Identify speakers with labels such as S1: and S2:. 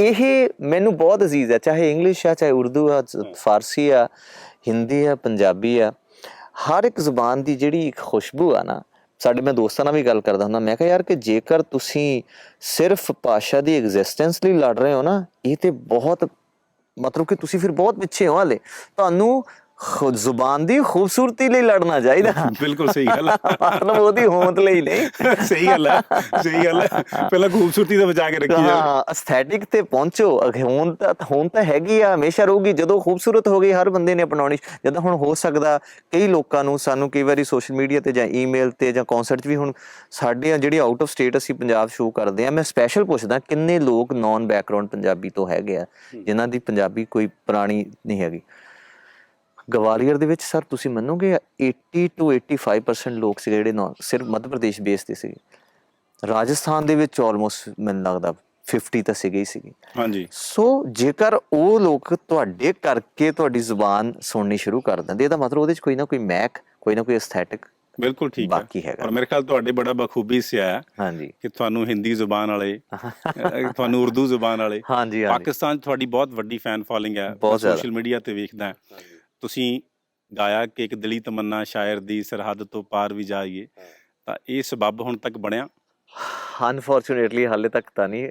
S1: ਇਹ ਮੈਨੂੰ ਬਹੁਤ ਅਜ਼ੀਜ਼ ਹੈ ਚਾਹੇ ਇੰਗਲਿਸ਼ ਆ ਚਾਹੇ ਉਰਦੂ ਆ ਫਾਰਸੀ ਆ ਹਿੰਦੀ ਆ ਪੰਜਾਬੀ ਆ ਹਰ ਇੱਕ ਜ਼ੁਬਾਨ ਦੀ ਜਿਹੜੀ ਇੱਕ ਖੁਸ਼ਬੂ ਆ ਨਾ ਸਾਡੇ ਮੈਂ ਦੋਸਤਾਂ ਨਾਲ ਵੀ ਗੱਲ ਕਰਦਾ ਹੁੰਦਾ ਮੈਂ ਕਿਹਾ ਯਾਰ ਕਿ ਜੇਕਰ ਤੁਸੀਂ ਸਿਰਫ ਭਾਸ਼ਾ ਦੀ ਐਗਜ਼ਿਸਟੈਂਸ ਲਈ ਲੜ ਰਹੇ ਹੋ ਨਾ ਇਹ ਤੇ ਬਹੁਤ ਮਤਲਬ ਕਿ ਤੁਸੀਂ ਫਿਰ ਬਹੁਤ ਪਿੱਛੇ ਹੋ ਹਾਲੇ। ਤੁਹਾਨੂੰ ਖੁਦ ਜ਼ੁਬਾਨ ਦੀ ਖੂਬਸੂਰਤੀ ਲਈ ਲੜਨਾ ਚਾਹੀਦਾ।
S2: ਬਿਲਕੁਲ ਸਹੀ ਗੱਲ ਹੈ
S1: ਮਤਲਬ ਉਹਦੀ ਹੋਂਦ ਲਈ ਨਹੀਂ।
S2: ਸਹੀ ਗੱਲ ਹੈ ਸਹੀ ਗੱਲ ਹੈ ਪਹਿਲਾਂ ਖੂਬਸੂਰਤੀ ਦਾ ਬਚਾ ਕੇ ਰੱਖੀ ਜਾਵੇ।
S1: ਹਾਂ ਐਸਥੈਟਿਕ ਤੇ ਪਹੁੰਚੋ। ਅਗੇ ਤਾਂ ਹੁਣ ਤਾਂ ਹੈਗੀ ਆ ਹਮੇਸ਼ਾ ਰਹੂਗੀ। ਜਦੋਂ ਖੂਬਸੂਰਤ ਹੋ ਗਈ ਹਰ ਬੰਦੇ ਨੇ ਅਪਣਾਉਣੀ। ਜਦੋਂ ਹੁਣ ਹੋ ਸਕਦਾ ਕਈ ਲੋਕਾਂ ਨੂੰ ਸਾਨੂੰ ਕਈ ਵਾਰੀ ਸੋਸ਼ਲ ਮੀਡੀਆ ਤੇ ਜਾਂ ਈਮੇਲ ਤੇ ਜਾਂ ਕਨਸਰਟ 'ਚ ਵੀ ਹੁਣ ਸਾਡੇ ਜਿਹੜੀ ਆਊਟ ਆਫ ਸਟੇਟ ਅਸੀਂ ਪੰਜਾਬ ਸ਼ੋਅ ਕਰਦੇ ਆ ਮੈਂ ਸਪੈਸ਼ਲ ਪੁੱਛਦਾ ਕਿੰਨੇ ਲੋਕ ਨੌਨ ਬੈਕਗ੍ਰਾਉਂਡ ਪੰਜਾਬੀ ਤੋਂ ਹੈਗੇ ਆ ਜਿਨ੍ਹਾਂ ਦੀ ਪੰਜਾਬੀ ਕੋਈ ਪੁਰਾਣੀ ਨਹੀਂ ਹੈਗੀ? ਗਵਾਲੀਅਰ ਦੇ ਵਿੱਚ ਸਰ ਤੁਸੀਂ ਮੰਨੋਗੇ 80 ਤੋਂ 85% ਲੋਕ ਸੀ ਜਿਹੜੇ ਸਿਰਫ ਮੱਧ ਪ੍ਰਦੇਸ਼ ਬੇਸ ਤੇ ਸੀਗੇ। ਰਾਜਸਥਾਨ ਦੇ ਵਿੱਚ ਆਲਮੋਸਟ ਮੈਨੂੰ ਲੱਗਦਾ 50 ਤਾਂ ਸੀਗੇ ਹੀ ਸੀਗੇ।
S2: ਹਾਂਜੀ।
S1: ਸੋ ਜੇਕਰ ਉਹ ਲੋਕ ਤੁਹਾਡੇ ਕਰਕੇ ਤੁਹਾਡੀ ਜ਼ੁਬਾਨ ਸੁਣਨੀ ਸ਼ੁਰੂ ਕਰ ਦਿੰਦੇ ਇਹਦਾ ਮਤਲਬ ਉਹਦੇ 'ਚ ਕੋਈ ਨਾ ਕੋਈ ਮਹਿਕ ਕੋਈ ਨਾ ਕੋਈ ਐਸਥੈਟਿਕ
S2: ਬਿਲਕੁਲ ਠੀਕ ਹੈ।
S1: ਬਾਕੀ ਹੈਗਾ।
S2: ਔਰ ਮੇਰੇ ਖਿਆਲ ਤੁਹਾਡੇ ਬੜਾ ਬਖੂਬੀ ਸਿਆ ਹੈ
S1: ਹਾਂਜੀ।
S2: ਕਿ ਤੁਹਾਨੂੰ ਹਿੰਦੀ ਜ਼ੁਬਾਨ ਵਾਲੇ ਤੁਹਾਨੂੰ ਉਰਦੂ ਜ਼ੁਬਾਨ ਵਾਲੇ
S1: ਹਾਂਜੀ
S2: ਪਾਕਿਸਤਾਨ 'ਚ ਤੁਹਾਡੀ ਬਹੁਤ ਵੱਡੀ ਫੈਨ ਫਾਲੋਇੰਗ ਹੈ। ਸੋਸ਼ਲ ਮੀਡੀਆ ਤੇ ਵੇਖਦਾ ਤੁਸੀਂ ਗਾਇਆ ਕਿ ਇੱਕ ਦਿਲੀ ਤਮੰਨਾ ਸ਼ਾਇਰ ਦੀ ਸਰਹੱਦ ਤੋਂ ਪਾਰ ਵੀ ਜਾਈਏ ਤਾਂ ਇਹ ਸਬਬ ਹੁਣ ਤੱਕ ਬਣਿਆ?
S1: ਅਨਫੋਰਚੂਨੇਟਲੀ ਹਾਲੇ ਤੱਕ ਤਾਂ ਨਹੀਂ।